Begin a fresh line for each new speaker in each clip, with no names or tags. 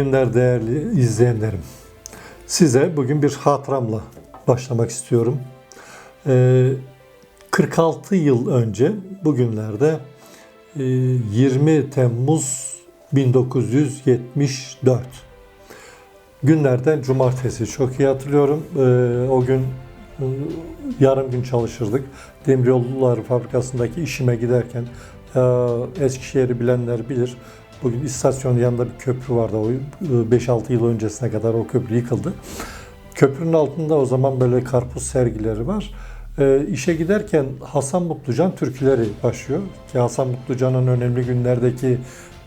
Günler değerli izleyenlerim. Size bugün bir hatıramla başlamak istiyorum. Ee, 46 yıl önce bugünlerde e, 20 Temmuz 1974 günlerden cumartesi çok iyi hatırlıyorum. Ee, o gün e, yarım gün çalışırdık. Demiryollular fabrikasındaki işime giderken e, Eskişehir'i bilenler bilir. Bugün istasyonun yanında bir köprü vardı. O 5-6 yıl öncesine kadar o köprü yıkıldı. Köprünün altında o zaman böyle karpuz sergileri var. E, işe giderken Hasan Mutlucan türküleri başlıyor. Ki Hasan Mutlucan'ın önemli günlerdeki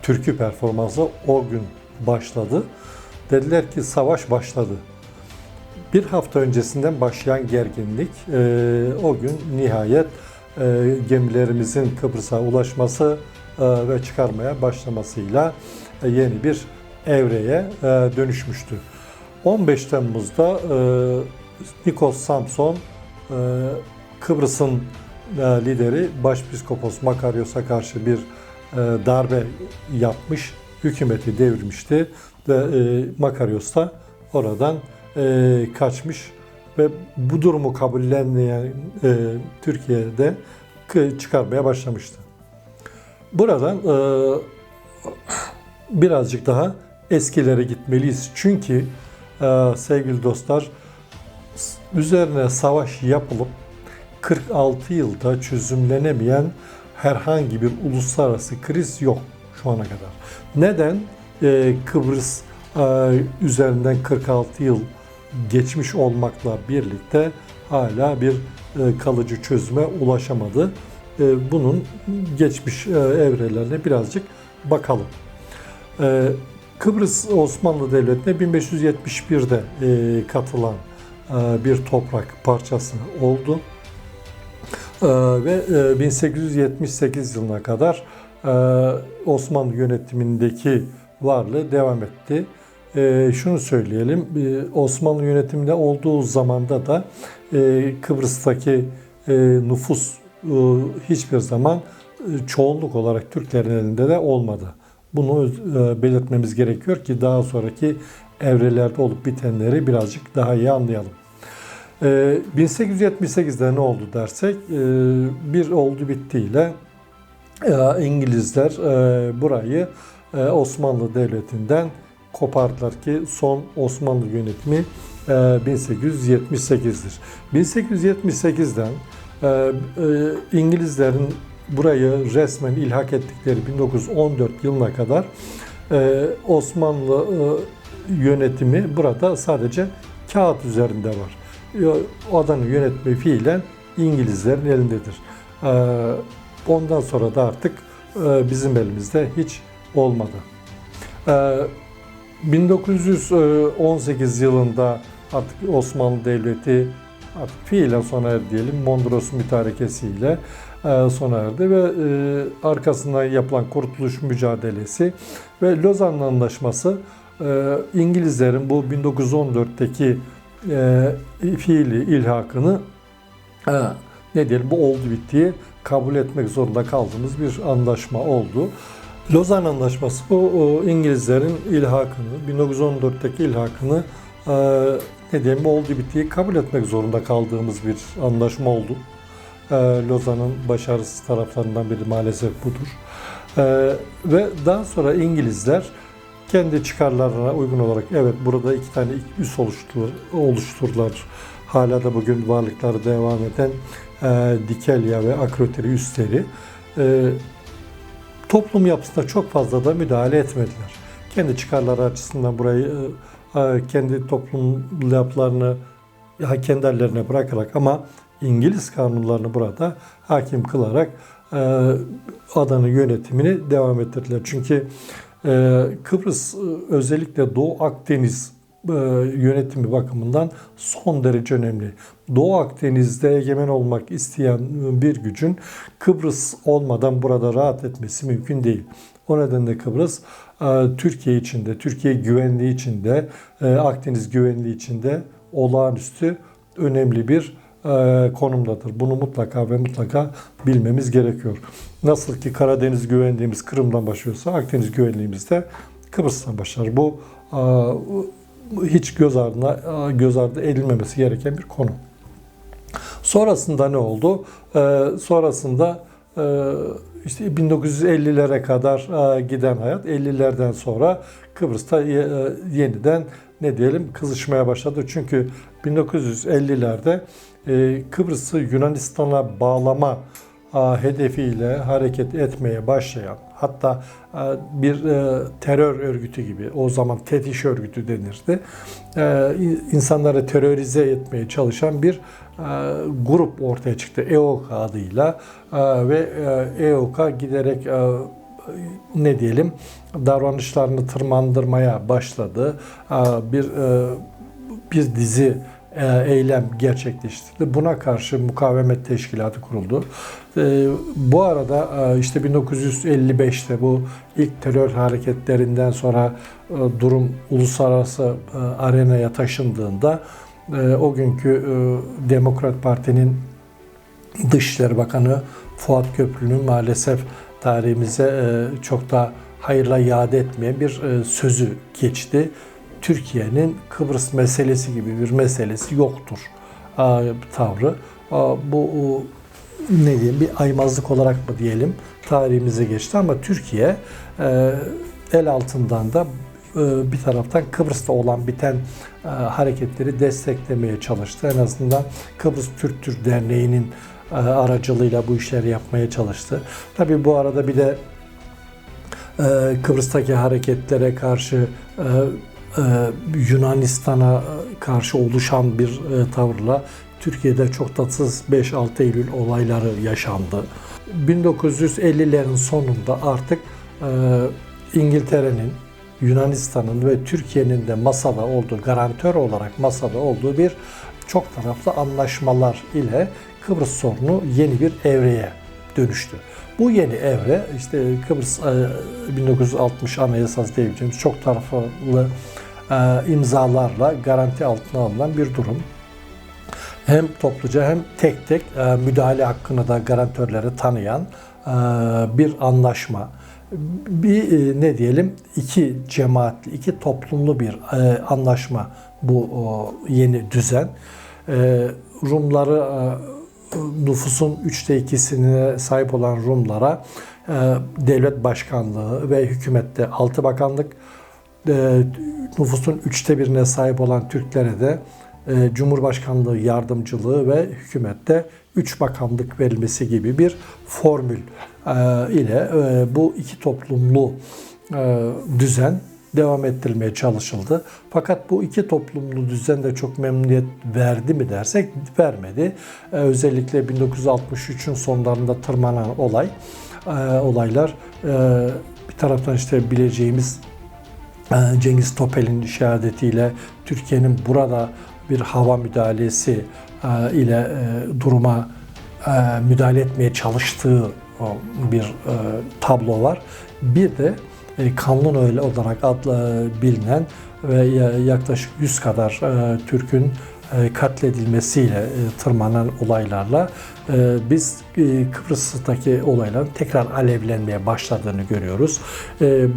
türkü performansı o gün başladı. Dediler ki savaş başladı. Bir hafta öncesinden başlayan gerginlik e, o gün nihayet e, gemilerimizin Kıbrıs'a ulaşması e, ve çıkarmaya başlamasıyla e, yeni bir evreye e, dönüşmüştü. 15 Temmuz'da e, Nikos Samson e, Kıbrıs'ın e, lideri Başpiskopos Makarios'a karşı bir e, darbe yapmış, hükümeti devirmişti ve e, Makarios da oradan e, kaçmış ve bu durumu kabullenmeyen e, Türkiye'de çıkarmaya başlamıştı. Buradan e, birazcık daha eskilere gitmeliyiz. Çünkü e, sevgili dostlar üzerine savaş yapılıp 46 yılda çözümlenemeyen herhangi bir uluslararası kriz yok şu ana kadar. Neden e, Kıbrıs e, üzerinden 46 yıl geçmiş olmakla birlikte hala bir e, kalıcı çözüme ulaşamadı? E, bunun geçmiş e, evrelerine birazcık bakalım. Kıbrıs Osmanlı Devleti'ne 1571'de e, katılan bir toprak parçası oldu. Ve e, 1878 yılına kadar Osmanlı yönetimindeki varlığı devam etti. E, şunu söyleyelim, e, Osmanlı yönetiminde olduğu zamanda da e, Kıbrıs'taki e, nüfus e, hiçbir zaman e, çoğunluk olarak Türklerin elinde de olmadı. Bunu e, belirtmemiz gerekiyor ki daha sonraki evrelerde olup bitenleri birazcık daha iyi anlayalım. E, 1878'de ne oldu dersek e, bir oldu bittiyle e, İngilizler e, burayı e, Osmanlı Devleti'nden kopardılar ki son Osmanlı yönetimi e, 1878'dir. 1878'den e, e, İngilizlerin burayı resmen ilhak ettikleri 1914 yılına kadar e, Osmanlı e, yönetimi burada sadece kağıt üzerinde var. E, Adanı yönetme fiilen İngilizlerin elindedir. E, Ondan sonra da artık e, bizim elimizde hiç olmadı. E, 1918 yılında artık Osmanlı Devleti artık fiilen sona erdi diyelim. Mondros mütarekesiyle e, sona erdi ve e, arkasından yapılan kurtuluş mücadelesi ve Lozan Anlaşması e, İngilizlerin bu 1914'teki e, fiili ilhakını ne diyelim bu oldu bittiği kabul etmek zorunda kaldığımız bir anlaşma oldu. Lozan Anlaşması bu İngilizlerin ilhakını, 1914'teki ilhakını e, ne diyelim oldu bittiği kabul etmek zorunda kaldığımız bir anlaşma oldu. E, Lozan'ın başarısız taraflarından biri maalesef budur. E, ve daha sonra İngilizler kendi çıkarlarına uygun olarak evet burada iki tane üs oluşturdular, oluşturdular. Hala da bugün varlıkları devam eden e, Dikelya ve Akrotiri üsleri e, toplum yapısına çok fazla da müdahale etmediler. Kendi çıkarları açısından burayı e, e, kendi toplum yapılarını ya kendi ellerine bırakarak ama İngiliz kanunlarını burada hakim kılarak e, adanın yönetimini devam ettirdiler. Çünkü Kıbrıs özellikle Doğu Akdeniz yönetimi bakımından son derece önemli. Doğu Akdeniz'de egemen olmak isteyen bir gücün Kıbrıs olmadan burada rahat etmesi mümkün değil. O nedenle Kıbrıs e, Türkiye içinde, Türkiye güvenliği içinde, e, Akdeniz güvenliği içinde olağanüstü önemli bir e, konumdadır. Bunu mutlaka ve mutlaka bilmemiz gerekiyor. Nasıl ki Karadeniz güvenliğimiz Kırım'dan başlıyorsa Akdeniz güvenliğimiz de Kıbrıs'tan başlar. Bu e, hiç göz ardına e, göz ardı edilmemesi gereken bir konu. Sonrasında ne oldu? Ee, sonrasında e, işte 1950'lere kadar e, giden hayat 50'lerden sonra Kıbrıs'ta e, yeniden ne diyelim kızışmaya başladı. Çünkü 1950'lerde e, Kıbrıs'ı Yunanistan'a bağlama e, hedefiyle hareket etmeye başlayan hatta e, bir e, terör örgütü gibi o zaman tetiş örgütü denirdi. E, insanları terörize etmeye çalışan bir grup ortaya çıktı EOK adıyla ve EOK giderek ne diyelim davranışlarını tırmandırmaya başladı. Bir bir dizi eylem gerçekleştirdi. Buna karşı mukavemet teşkilatı kuruldu. E, Bu arada e, işte 1955'te bu ilk terör hareketlerinden sonra e, durum uluslararası e, arenaya taşındığında e, o günkü e, Demokrat Parti'nin Dışişleri Bakanı Fuat Köprülü'nün maalesef tarihimize e, çok da hayırla yad etmeyen bir e, sözü geçti. Türkiye'nin Kıbrıs meselesi gibi bir meselesi yoktur tavrı. Bu ne diyeyim bir aymazlık olarak mı diyelim tarihimize geçti ama Türkiye e, el altından da e, bir taraftan Kıbrıs'ta olan biten e, hareketleri desteklemeye çalıştı. En azından Kıbrıs Türk Türk Derneği'nin aracılığıyla bu işleri yapmaya çalıştı. Tabii bu arada bir de Kıbrıs'taki hareketlere karşı e, e, Yunanistan'a karşı oluşan bir e, tavırla Türkiye'de çok tatsız 5-6 Eylül olayları yaşandı. 1950'lerin sonunda artık e, İngiltere'nin, Yunanistan'ın ve Türkiye'nin de masada olduğu, garantör olarak masada olduğu bir çok taraflı anlaşmalar ile Kıbrıs sorunu yeni bir evreye dönüştü. Bu yeni evre işte Kıbrıs e, 1960 Anayasası diyebileceğimiz çok taraflı e, imzalarla garanti altına alınan bir durum. Hem topluca hem tek tek e, müdahale hakkını da garantörlere tanıyan e, bir anlaşma. Bir e, ne diyelim iki cemaatli, iki toplumlu bir e, anlaşma bu yeni düzen. E, Rumları e, nüfusun üçte ikisine sahip olan Rumlara e, devlet başkanlığı ve hükümette altı bakanlık, e, nüfusun üçte birine sahip olan Türklere de e, Cumhurbaşkanlığı yardımcılığı ve hükümette üç bakanlık verilmesi gibi bir formül e, ile e, bu iki toplumlu e, düzen devam ettirilmeye çalışıldı. Fakat bu iki toplumlu düzen de çok memnuniyet verdi mi dersek vermedi. Ee, özellikle 1963'ün sonlarında tırmanan olay, e, olaylar e, bir taraftan işte bileceğimiz Cengiz Topel'in şehadetiyle Türkiye'nin burada bir hava müdahalesi e, ile e, duruma e, müdahale etmeye çalıştığı bir tablo var. Bir de kanlı öyle olarak adla bilinen ve ya- yaklaşık 100 kadar Türk'ün katledilmesiyle tırmanan olaylarla biz Kıbrıs'taki olayların tekrar alevlenmeye başladığını görüyoruz.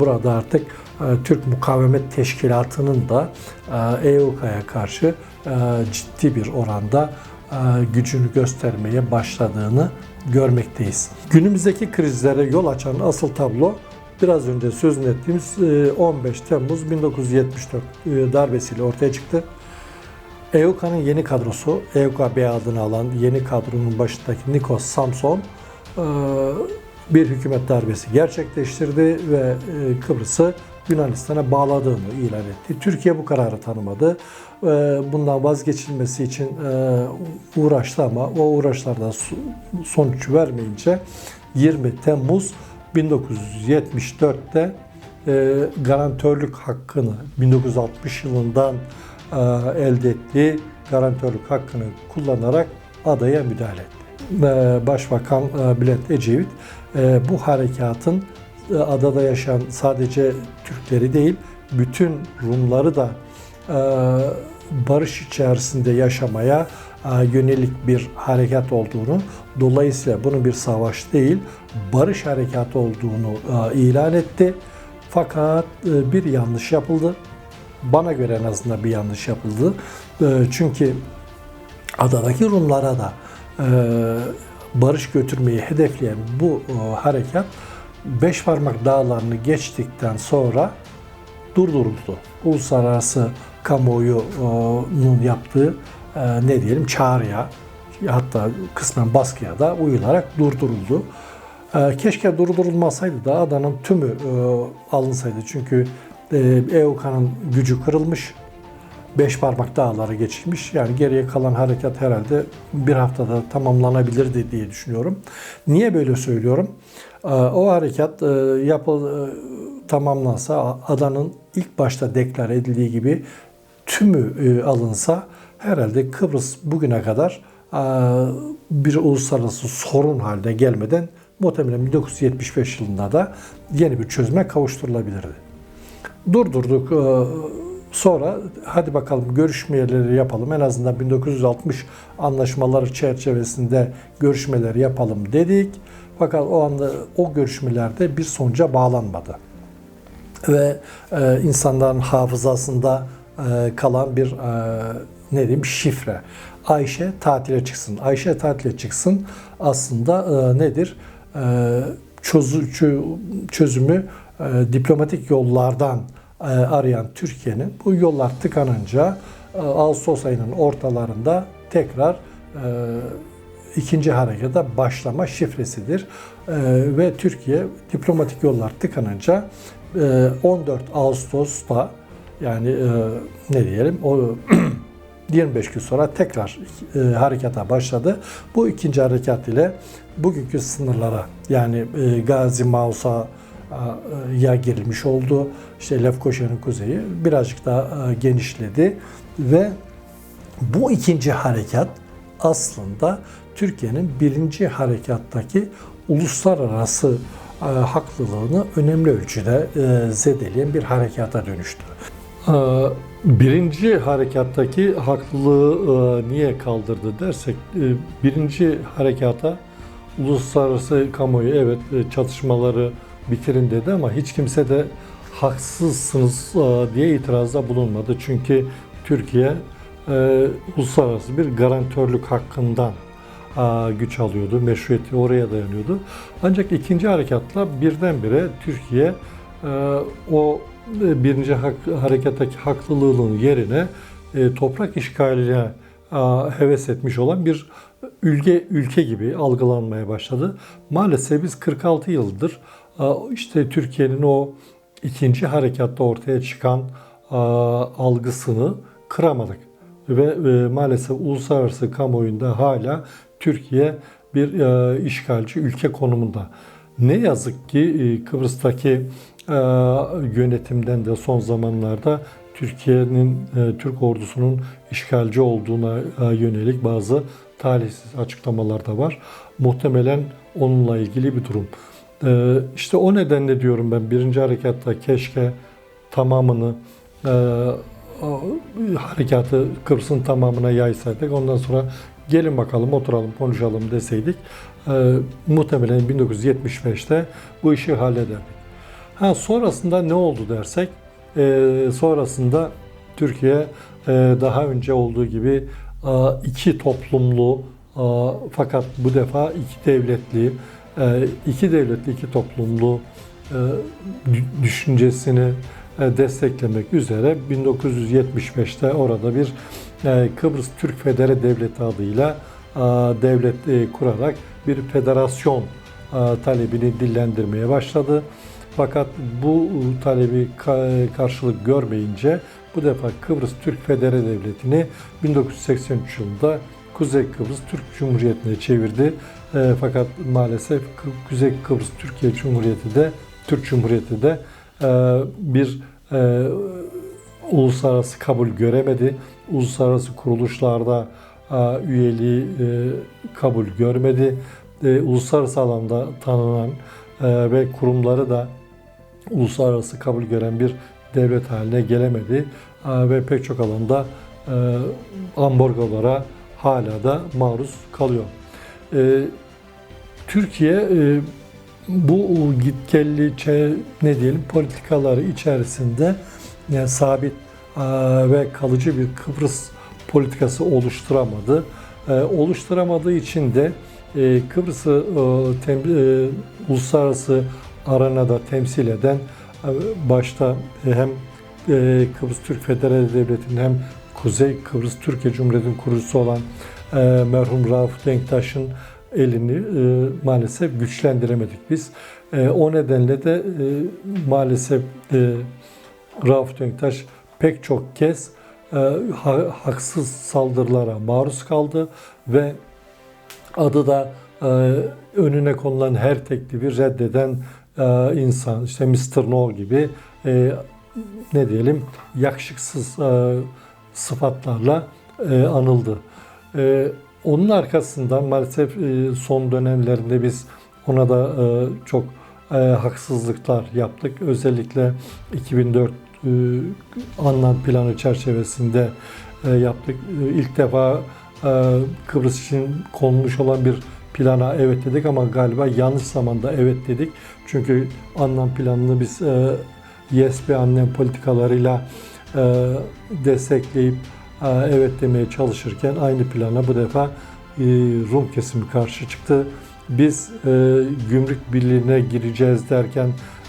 Burada artık Türk Mukavemet Teşkilatı'nın da e, EUK'ya karşı e, ciddi bir oranda e, gücünü göstermeye başladığını görmekteyiz. Günümüzdeki krizlere yol açan asıl tablo biraz önce sözünü ettiğimiz e, 15 Temmuz 1974 e, darbesiyle ortaya çıktı. EUKA'nın yeni kadrosu, EUKA B adını alan yeni kadronun başındaki Nikos Samson e, bir hükümet darbesi gerçekleştirdi ve e, Kıbrıs'ı Yunanistan'a bağladığını ilan etti. Türkiye bu kararı tanımadı. E, Bundan vazgeçilmesi için e, uğraştı ama o uğraşlarda so- sonuç vermeyince 20 Temmuz 1974'te e, garantörlük hakkını 1960 yılından e, elde ettiği garantörlük hakkını kullanarak adaya müdahale etti. Başbakan Bülent Ecevit bu harekatın adada yaşayan sadece Türkleri değil bütün Rumları da e, barış içerisinde yaşamaya e, yönelik bir harekat olduğunu, dolayısıyla bunun bir savaş değil, barış harekatı olduğunu e, ilan etti. Fakat e, bir yanlış yapıldı. Bana göre en azından bir yanlış yapıldı. E, Çünkü adadaki Rumlara da e, barış götürmeyi hedefleyen bu e, harekat Beş Parmak Dağları'nı geçtikten sonra durduruldu. Uluslararası kamuoyunun yaptığı e, ne diyelim çağrıya hatta kısmen baskıya da uyularak durduruldu. E, Keşke durdurulmasaydı da adanın tümü e, alınsaydı. Çünkü EUKA'nın gücü kırılmış. Beş parmak dağlara geçilmiş. Yani geriye kalan harekat herhalde bir haftada tamamlanabilirdi diye düşünüyorum. Niye böyle söylüyorum? Ee, O harekat e, yapıl e, tamamlansa adanın ilk başta deklar edildiği gibi tümü e, alınsa herhalde Kıbrıs bugüne kadar bir uluslararası sorun haline gelmeden muhtemelen 1975 yılında da yeni bir çözüme kavuşturulabilirdi durdurduk. Sonra hadi bakalım görüşmeleri yapalım. En azından 1960 anlaşmaları çerçevesinde görüşmeleri yapalım dedik. Fakat o anda o görüşmelerde bir sonuca bağlanmadı. Ve e, insanların hafızasında e, kalan bir e, ne diyeyim şifre. Ayşe tatile çıksın. Ayşe tatile çıksın aslında e, nedir? E, çözü, çö- çözümü e, diplomatik yollardan e, arayan Türkiye'nin bu yollar tıkanınca e, Ağustos ayının ortalarında tekrar e, ikinci harekete başlama şifresidir. E, ve Türkiye diplomatik yollar tıkanınca e, 14 Ağustos'ta yani e, ne diyelim o 25 gün sonra tekrar e, harekata başladı. Bu ikinci harekat ile bugünkü sınırlara yani e, Gazi Mausa ya girilmiş oldu. İşte Lefkoşa'nın kuzeyi birazcık daha e, genişledi ve bu ikinci harekat aslında Türkiye'nin birinci harekattaki uluslararası e, haklılığını önemli ölçüde e, zedeleyen bir harekata dönüştü. E, Birinci harekattaki haklılığı niye kaldırdı dersek, birinci harekata uluslararası kamuoyu evet çatışmaları bitirin dedi ama hiç kimse de haksızsınız diye itirazda bulunmadı. Çünkü Türkiye e, uluslararası bir garantörlük hakkından e, güç alıyordu, meşruiyeti oraya dayanıyordu. Ancak ikinci harekatla birdenbire Türkiye e, o e, birinci hak, hareketteki haklılığının yerine e, toprak işgaline e, heves etmiş olan bir ülke ülke gibi algılanmaya başladı. Maalesef biz 46 yıldır e, işte Türkiye'nin o ikinci harekatta ortaya çıkan e, algısını kıramadık ve e, maalesef uluslararası kamuoyunda hala Türkiye bir e, işgalci ülke konumunda. Ne yazık ki e, Kıbrıs'taki e, yönetimden de son zamanlarda Türkiye'nin e, Türk ordusunun işgalci olduğuna e, yönelik bazı talihsiz açıklamalar da var. Muhtemelen onunla ilgili bir durum. E, işte o nedenle diyorum ben birinci harekatta keşke tamamını e, o harekatı Kıbrıs'ın tamamına yaysaydık. Ondan sonra gelin bakalım oturalım konuşalım deseydik e, muhtemelen 1975'te bu işi hallederdik. Ha sonrasında ne oldu dersek e, sonrasında Türkiye e, daha önce olduğu gibi e, iki toplumlu e, fakat bu defa iki devletli e, iki devletli iki toplumlu e, dü- düşüncesini desteklemek üzere 1975'te orada bir e, Kıbrıs Türk Federe Devleti adıyla e, devlet e, kurarak bir federasyon e, talebini dillendirmeye başladı. Fakat bu talebi ka- karşılık görmeyince bu defa Kıbrıs Türk Federe Devleti'ni 1983 yılında Kuzey Kıbrıs Türk Cumhuriyeti'ne çevirdi. E, fakat maalesef Kuzey Kıbrıs Türkiye Cumhuriyeti de Türk Cumhuriyeti de e, bir e, uluslararası kabul göremedi. Uluslararası kuruluşlarda e, üyeliği e, kabul görmedi. Uluslararası alanda tanınan ve kurumları da uluslararası kabul gören bir devlet haline gelemedi ve pek çok alanda ambargolara hala da maruz kalıyor. Türkiye bu gitgelli ne diyelim politikaları içerisinde yani sabit e, ve kalıcı bir Kıbrıs politikası oluşturamadı. E, oluşturamadığı için de e, Kıbrıs'ı uluslararası arenada temsil eden başta hem Kıbrıs Türk Federasyonu Devleti'nin hem Kuzey Kıbrıs Türkiye Cumhuriyeti'nin kurucusu olan merhum Rauf Denktaş'ın elini e, maalesef güçlendiremedik biz. E, o nedenle de e, maalesef e, Rauf Denktaş pek çok kez e, ha- haksız saldırılara maruz kaldı ve adı da e, önüne konulan her teklifi reddeden e, insan, işte Mr. No gibi e, ne diyelim yakışıksız e, sıfatlarla e, anıldı. E, onun arkasından maalesef e, son dönemlerinde biz ona da e, çok e, haksızlıklar yaptık. Özellikle 2004 e, planı çerçevesinde yaptık. E, İlk defa Kıbrıs için konmuş olan bir plana evet dedik ama galiba yanlış zamanda evet dedik. Çünkü Anlam planını biz e, YSP annem politikalarıyla destekleyip evet demeye çalışırken aynı plana bu defa e, Rum kesimi karşı çıktı. Biz e, gümrük birliğine gireceğiz derken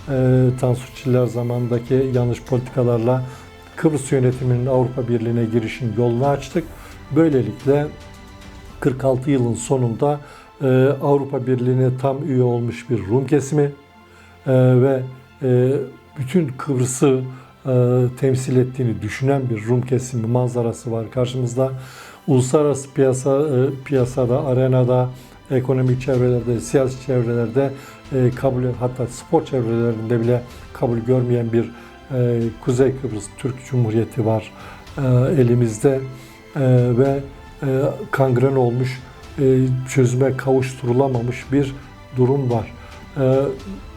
e, Tansu Çiller zamanındaki yanlış politikalarla Kıbrıs yönetiminin Avrupa Birliği'ne girişin yolunu açtık. Böylelikle 46 yılın sonunda e, Avrupa Birliği'ne tam üye olmuş bir Rum kesimi e, ve e, bütün Kıbrıs'ı temsil ettiğini düşünen bir Rum kesimi manzarası var karşımızda. Uluslararası piyasa e, piyasada, arenada, ekonomik çevrelerde, siyasi çevrelerde e, kabul hatta spor çevrelerinde bile kabul görmeyen bir e, Kuzey Kıbrıs Türk Cumhuriyeti var e, elimizde E, ve e, kangren olmuş, e, çözüme kavuşturulamamış bir durum var. E,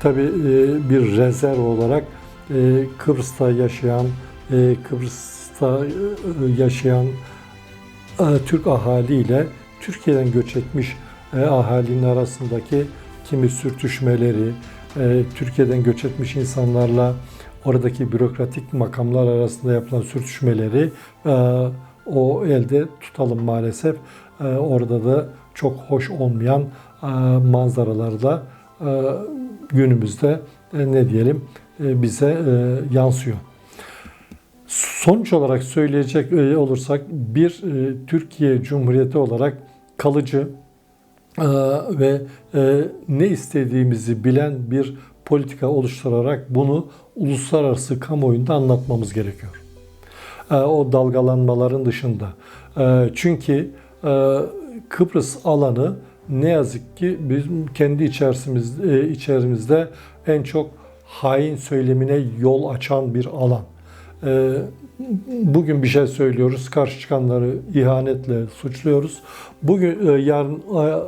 tabii e, bir rezerv olarak e, Kıbrıs'ta yaşayan, e, Kıbrıs'ta e, yaşayan e, Türk ahaliyle Türkiye'den göç etmiş e, ahalinin arasındaki kimi sürtüşmeleri, e, Türkiye'den göç etmiş insanlarla oradaki bürokratik makamlar arasında yapılan sürtüşmeleri o elde tutalım maalesef. Orada da çok hoş olmayan e, manzaralar da e, günümüzde ne diyelim bize e, yansıyor. Sonuç olarak söyleyecek e, olursak bir e, Türkiye Cumhuriyeti olarak kalıcı e, ve e, ne istediğimizi bilen bir politika oluşturarak bunu uluslararası kamuoyunda anlatmamız gerekiyor. E, O dalgalanmaların dışında. E, Çünkü e, Kıbrıs alanı ne yazık ki bizim kendi içerisinde, içerimizde en çok hain söylemine yol açan bir alan. E, Bugün bir şey söylüyoruz, karşı çıkanları ihanetle suçluyoruz. Bugün e, yarın e,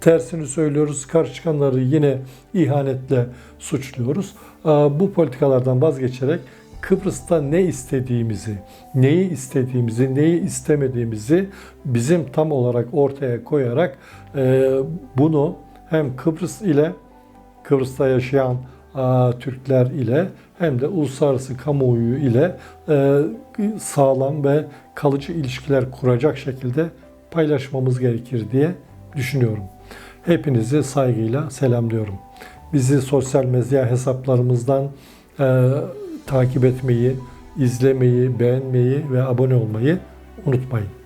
tersini söylüyoruz, karşı çıkanları yine ihanetle suçluyoruz. E, Bu politikalardan vazgeçerek Kıbrıs'ta ne istediğimizi, neyi istediğimizi, neyi istemediğimizi bizim tam olarak ortaya koyarak e, bunu hem Kıbrıs ile Kıbrıs'ta yaşayan Türkler ile hem de uluslararası kamuoyu ile e, sağlam ve kalıcı ilişkiler kuracak şekilde paylaşmamız gerekir diye düşünüyorum. Hepinizi saygıyla selamlıyorum. Bizi sosyal medya hesaplarımızdan e, takip etmeyi, izlemeyi, beğenmeyi ve abone olmayı unutmayın.